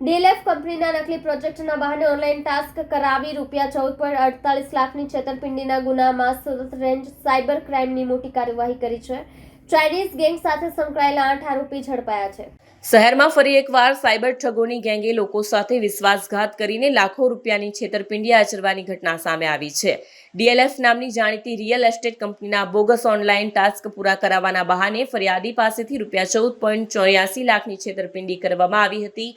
DLF કંપનીના નકલી પ્રોજેક્ટના બહાને ઓનલાઈન ટાસ્ક કરાવી રૂપિયા ચૌદ પોઈન્ટ અડતાલીસ લાખની છેતરપિંડીના ગુનામાં સુરત રેન્જ સાયબર ક્રાઇમની મોટી કાર્યવાહી કરી છે. ચાઇનીઝ ગેંગ સાથે સંકળાયેલા આઠ આરોપી ઝડપાયા છે. શહેરમાં ફરી એકવાર સાયબર ઠગોની ગેંગે લોકો સાથે વિશ્વાસઘાત કરીને લાખો રૂપિયાની છેતરપિંડી આચરવાની ઘટના સામે આવી છે. ડીએલએફ નામની જાણીતી રિયલ એસ્ટેટ કંપનીના બોગસ ઓનલાઈન ટાસ્ક પૂરા કરાવવાના બહાને ફરિયાદી પાસેથી રૂપિયા ચૌદ પોઈન્ટ ચોર્યાસી લાખની છેતરપિંડી કરવામાં આવી હતી.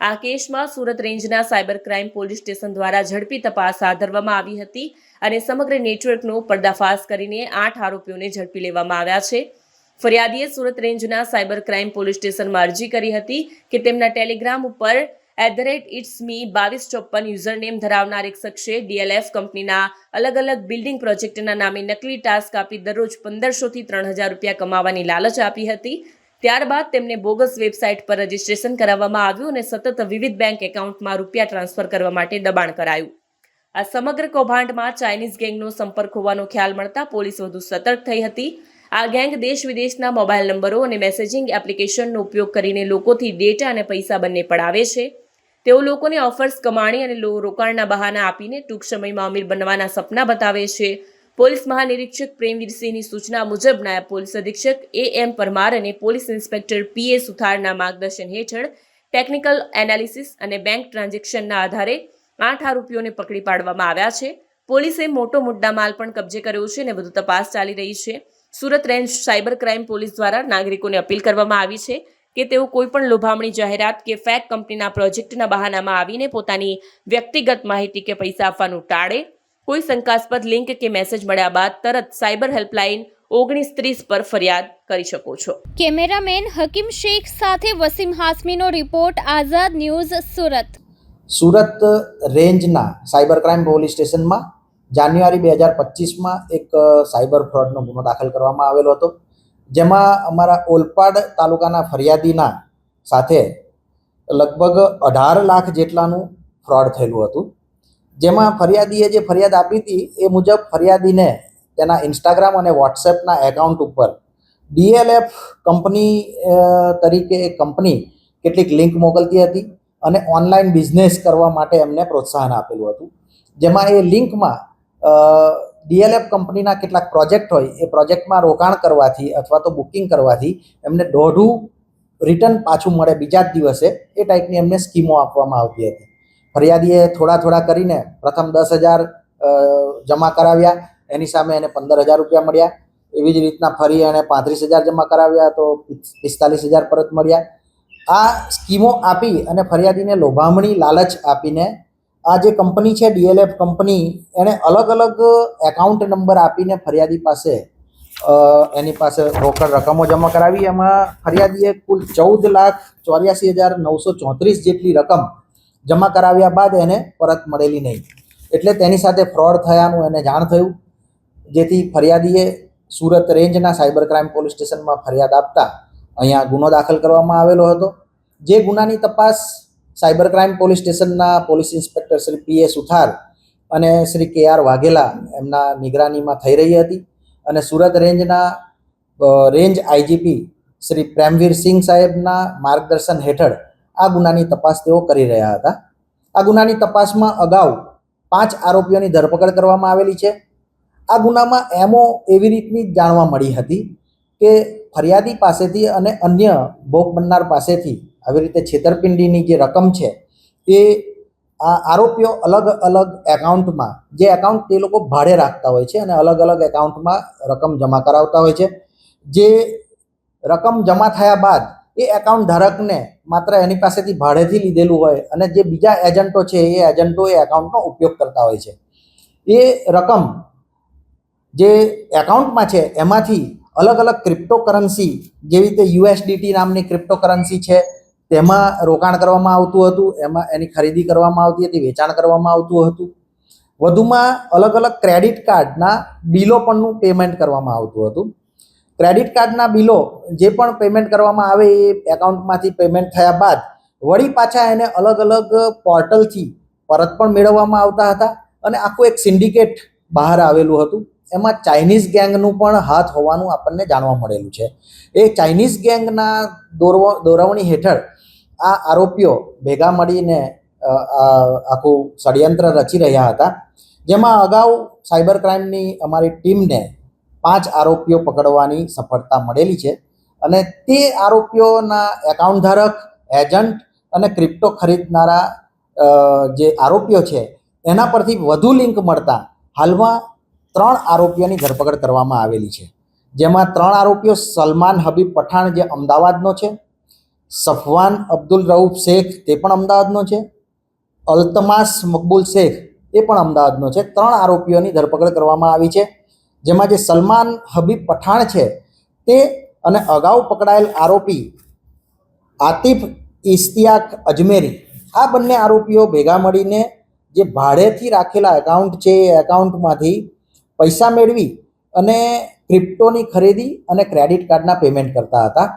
આ કેસમાં સુરત રેન્જના સાયબર ક્રાઇમ પોલીસ સ્ટેશન દ્વારા ઝડપી તપાસ હાથ ધરવામાં આવી હતી અને સમગ્ર નેટવર્કનો પર્દાફાશ કરીને આઠ આરોપીઓને ઝડપી લેવામાં આવ્યા છે. ફરિયાદીએ સુરત રેન્જના સાયબર ક્રાઇમ પોલીસ સ્ટેશનમાં અરજી કરી હતી કે તેમના ટેલિગ્રામ ઉપર at the rate it's me બાવીસ ચોપ્પન યુઝરનેમ ધરાવનાર એક શખ્સે ડીએલએફ કંપનીના અલગ અલગ બિલ્ડિંગ પ્રોજેક્ટના નામે નકલી ટાસ્ક આપી દરરોજ પંદરસોથી ત્રણ હજાર રૂપિયા કમાવાની લાલચ આપી હતી. ત્યારબાદ તેમને બોગસ વેબસાઇટ પર રજીસ્ટ્રેશન કરાવવામાં આવ્યું અને સતત વિવિધ બેંક એકાઉન્ટમાં રૂપિયા ટ્રાન્સફર કરવા માટે દબાણ કરાયું. આ સમગ્ર કૌભાંડમાં ચાઇનીઝ ગેંગનો સંપર્ક હોવાનો ખ્યાલ મળતા પોલીસ વધુ સતર્ક થઈ હતી. આ ગેંગ દેશ વિદેશના મોબાઈલ નંબરો અને મેસેજિંગ એપ્લિકેશનનો ઉપયોગ કરીને લોકોથી ડેટા અને પૈસા બંને પડાવે છે. તેઓ લોકોને ઓફર્સ કમાણી અને રોકાણના બહાના આપીને ટૂંક સમયમાં અમીર બનવાના સપના બતાવે છે. પોલીસ મહાનિરીક્ષક પ્રેમવીરસિંહની સૂચના મુજબ નાયબ પોલીસ અધિક્ષક એ એમ પરમાર અને પોલીસ ઇન્સ્પેક્ટર પી એ સુથારના માર્ગદર્શન હેઠળ ટેકનિકલ એનાલિસિસ અને બેંક ટ્રાન્ઝેક્શનના આધારે આઠ આરોપીઓને પકડી પાડવામાં આવ્યા છે. પોલીસે મોટો મુદ્દા માલ પણ કબજે કર્યો છે અને વધુ તપાસ ચાલી રહી છે. Surat range cyber crime police દ્વારા નાગરિકોને અપીલ કરવામાં આવી છે કે તેઓ કોઈપણ લોભામણી જાહેરાત કે ફેક કંપનીના પ્રોજેક્ટના બહાનામાં આવીને પોતાની વ્યક્તિગત માહિતી કે પૈસા આપવાનું ટાળે. કોઈ શંકાસ્પદ લિંક કે મેસેજ મળ્યા બાદ તરત સાયબર હેલ્પલાઇન ઓગણીસ ત્રીસ પર ફરિયાદ કરી શકો છો. કેમેરામેન હકીમ શેખ સાથે વસીમ હાસમીનો રિપોર્ટ આઝાદ ન્યૂઝ સુરત. સુરત રેન્જના સાયબર ક્રાઇમ પોલીસ સ્ટેશનમાં જાન્યુઆરી બે હજાર પચીસમાં એક સાયબર ફ્રોડનો ગુનો દાખલ કરવામાં આવેલો હતો. જેમાં અમારા ઓલપાડ તાલુકાના ફરિયાદીના સાથે લગભગ અઢાર લાખ જેટલાનું ફ્રોડ થયેલું હતું. જેમાં ફરિયાદીએ જે ફરિયાદ આપી હતી, એ મુજબ ફરિયાદીને તેના ઇન્સ્ટાગ્રામ અને વોટ્સએપના એકાઉન્ટ ઉપર ડીએલએફ કંપની તરીકે એ કંપની કેટલીક લિંક મોકલતી હતી અને ઓનલાઈન બિઝનેસ કરવા માટે એમને પ્રોત્સાહન આપેલું હતું. જેમાં એ લિંકમાં ડીએલએફ કંપનીના કેટલાક પ્રોજેક્ટ હોય, એ પ્રોજેક્ટમાં રોકાણ કરવાથી અથવા તો બુકિંગ કરવાથી એમને દોઢું રિટર્ન પાછું મળે બીજા જ દિવસે, એ ટાઈપની એમને સ્કીમો આપવામાં આવતી હતી. ફરિયાદીએ થોડા થોડા કરીને પ્રથમ દસ હજાર જમા કરાવ્યા. એની સામે એને પંદર હજાર રૂપિયા મળ્યા. એવી જ રીતના ફરી એણે પાંત્રીસ હજાર જમા કરાવ્યા તો પિસ્તાલીસ હજાર પરત મળ્યા. આ સ્કીમો આપી અને ફરિયાદીને લોભામણી, લાલચ આપીને આ જે કંપની છે, ડીએલએફ કંપની, એણે અલગ અલગ એકાઉન્ટ નંબર આપીને ફરિયાદી પાસે એની પાસે રોકડ રકમો જમા કરાવી. એમાં ફરિયાદીએ કુલ ચૌદ લાખ ચોર્યાસી હજાર નવસો ચોત્રીસ જેટલી રકમ જમા કરાવ્યા બાદ એને પરત મળેલી નહીં. એટલે તેની સાથે ફ્રોડ થયાનું એને જાણ થયું, જેથી ફરિયાદીએ સુરત રેન્જના સાયબર ક્રાઇમ પોલીસ સ્ટેશનમાં ફરિયાદ આપતા અહીંયા ગુનો દાખલ કરવામાં આવેલો હતો. જે ગુનાની તપાસ સાયબર ક્રાઇમ પોલીસ સ્ટેશનના police inspector Shri P A Suthar અને શ્રી કે આર વાઘેલા એમના નિગરાનીમાં થઈ રહી હતી અને સુરત રેન્જના રેન્જ આઈજીપી શ્રી પ્રેમવીર સિંહ સાહેબના માર્ગદર્શન હેઠળ આ ગુનાની તપાસ તેઓ કરી રહ્યા હતા. આ ગુનાની તપાસમાં અગાઉ પાંચ આરોપીઓની ધરપકડ કરવામાં આવેલી છે. આ ગુનામાં એમો એવી રીતની જાણવા મળી હતી કે ફરિયાદી પાસેથી અને અન્ય ભોગ બનનાર પાસેથી આવી રીતે છેતરપિંડીની જે રકમ છે એ આ આરોપીઓ અલગ અલગ એકાઉન્ટમાં, જે એકાઉન્ટ તે લોકો ભાડે રાખતા હોય છે અને અલગ અલગ એકાઉન્ટમાં રકમ જમા કરાવતા હોય છે. જે રકમ જમા થયા બાદ એ એકાઉન્ટ ધારકને માત્ર એની પાસેથી ભાડેથી લીધેલું હોય અને જે બીજા એજન્ટો છે, એ એજન્ટો એ એકાઉન્ટનો ઉપયોગ કરતા હોય છે. એ રકમ જે એકાઉન્ટમાં છે, એમાંથી અલગ અલગ ક્રિપ્ટોકરન્સી જેવી રીતે યુએસડીટી નામની ક્રિપ્ટોકરન્સી છે, તેમાં રોકાણ કરવામાં આવતું હતું, એમાં એની ખરીદી કરવામાં આવતી હતી, વેચાણ કરવામાં આવતું હતું. વધુમાં અલગ અલગ ક્રેડિટ કાર્ડના બિલો પણનું પેમેન્ટ કરવામાં આવતું હતું. ક્રેડિટ કાર્ડના બિલો જે પણ પેમેન્ટ કરવામાં આવે એ એકાઉન્ટમાંથી પેમેન્ટ થયા બાદ વળી પાછા એને અલગ અલગ પોર્ટલથી પરત પણ મેળવવામાં આવતા હતા અને આખું એક સિન્ડિકેટ બહાર આવેલું હતું. એમાં ચાઇનીઝ ગેંગનું પણ હાથ હોવાનું આપણને જાણવા મળેલું છે. એ ચાઇનીઝ ગેંગના દોરવ, દોરવણી હેઠળ આ આરોપીઓ ભેગા મળીને આખું ષડયંત્ર રચી રહ્યા હતા. જેમાં અગાઉ સાયબર ક્રાઇમની અમારી ટીમને પાંચ આરોપીઓ પકડવાની સફળતા મળેલી છે અને તે આરોપીઓના એકાઉન્ટ ધારક એજન્ટ અને ક્રિપ્ટો ખરીદનારા જે આરોપીઓ છે, એના પરથી વધુ લિંક મળતા હાલમાં ત્રણ આરોપીઓની ધરપકડ કરવામાં આવેલી છે. જેમાં ત્રણ આરોપીઓ સલમાન હબીબ પઠાણ, જે અમદાવાદનો છે, સફવાન અબ્દુલ રઉફ શેખ, તે પણ અમદાવાદનો છે, અલ્તમાસ મકબૂલ શેખ એ પણ અમદાવાદનો છે. ત્રણ આરોપીઓની ધરપકડ કરવામાં આવી છે. જેમાં જે સલમાન હબીબ પઠાણ છે, તે અને અગાઉ પકડાયેલ આરોપી આતિફ ઇસ્તિયાક અજમેરી, આ બંને આરોપીઓ ભેગા મળીને જે ભાડેથી રાખેલા એકાઉન્ટ છે, એ એકાઉન્ટમાંથી પૈસા મેળવી અને ક્રિપ્ટોની ખરીદી અને ક્રેડિટ કાર્ડના પેમેન્ટ કરતા હતા.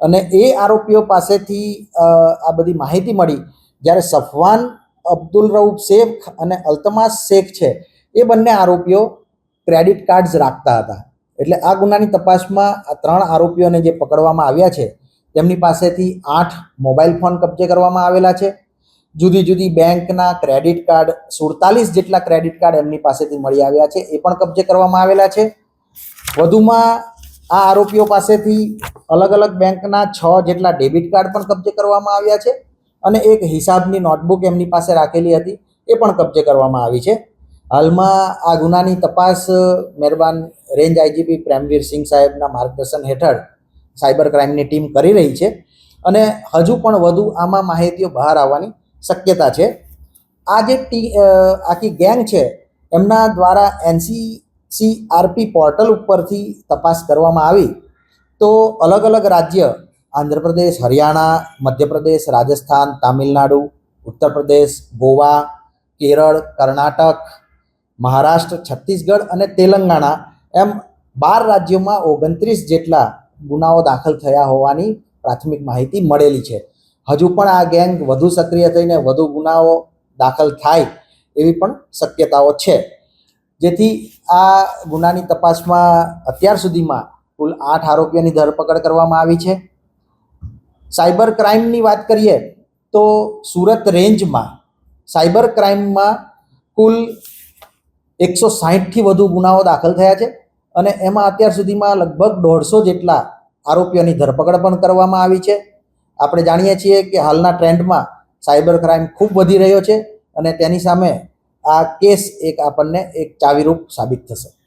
અને એ આરોપીઓ પાસેથી આ બધી માહિતી મળી જ્યારે સફવાન અબ્દુલ રઉફ શેખ અને અલ્તમાસ શેખ છે, એ બંને આરોપીઓ ક્રેડિટ કાર્ડ્સ રાખતા હતા. એટલે આ ગુનાની તપાસમાં આ ત્રણ આરોપીઓને જે પકડવામાં આવ્યા છે, તેમની પાસેથી આઠ મોબાઈલ ફોન કબજે કરવામાં આવેલા છે. જુદી જુદી બેંકના ક્રેડિટ કાર્ડ સુડતાલીસ જેટલા ક્રેડિટ કાર્ડ એમની પાસેથી મળી આવ્યા છે, એ પણ કબજે કરવામાં આવેલા છે. વધુમાં આ આરોપીઓ પાસેથી અલગ અલગ બેંકના છ જેટલા ડેબિટ કાર્ડ પણ કબજે કરવામાં આવ્યા છે અને એક હિસાબની નોટબુક એમની પાસે રાખેલી હતી, એ પણ કબજે કરવામાં આવી છે. હાલમાં આ ગુનાની તપાસ મહેરબાન રેન્જ આઈજીપી પ્રેમવીર સિંહ સાહેબના માર્ગદર્શન હેઠળ સાયબર ક્રાઇમની ટીમ કરી રહી છે અને હજુ પણ વધુ આમાં માહિતીઓ બહાર આવવાની શક્યતા છે. આ જે ટી આખી ગેંગ છે, એમના દ્વારા એનસીસીઆરપી પોર્ટલ ઉપરથી તપાસ કરવામાં આવી. તો અલગ અલગ રાજ્ય, આંધ્રપ્રદેશ, હરિયાણા, મધ્યપ્રદેશ, રાજસ્થાન, તામિલનાડુ ઉત્તર પ્રદેશ ગોવા, કેરળ, કર્ણાટક મહારાષ્ટ્ર, છત્તીસગઢ અને તેલંગાણા એમ બાર રાજ્યોમાં ઓગણત્રીસ જેટલા ગુનાઓ દાખલ થયા હોવાની પ્રાથમિક માહિતી મળેલી છે. હજુ પણ આ ગેંગ વધુ સક્રિય થઈને વધુ ગુનાઓ દાખલ થાય એવી પણ શક્યતાઓ છે. જેથી આ ગુનાની તપાસમાં અત્યાર સુધીમાં કુલ આઠ આરોપીઓની ધરપકડ કરવામાં આવી છે. સાયબર ક્રાઇમની વાત કરીએ તો સુરત રેન્જમાં સાયબર ક્રાઇમમાં કુલ એકસો સાહીઠથી વધુ ગુનાઓ દાખલ થયા છે અને એમાં અત્યાર સુધીમાં લગભગ દોઢસો જેટલા આરોપીઓની ધરપકડ પણ કરવામાં આવી છે. આપણે જાણીએ છીએ કે હાલના ટ્રેન્ડમાં સાયબર ક્રાઇમ ખૂબ વધી રહ્યો છે અને તેની સામે આ કેસ એક આપણને એક ચાવીરૂપ સાબિત થશે.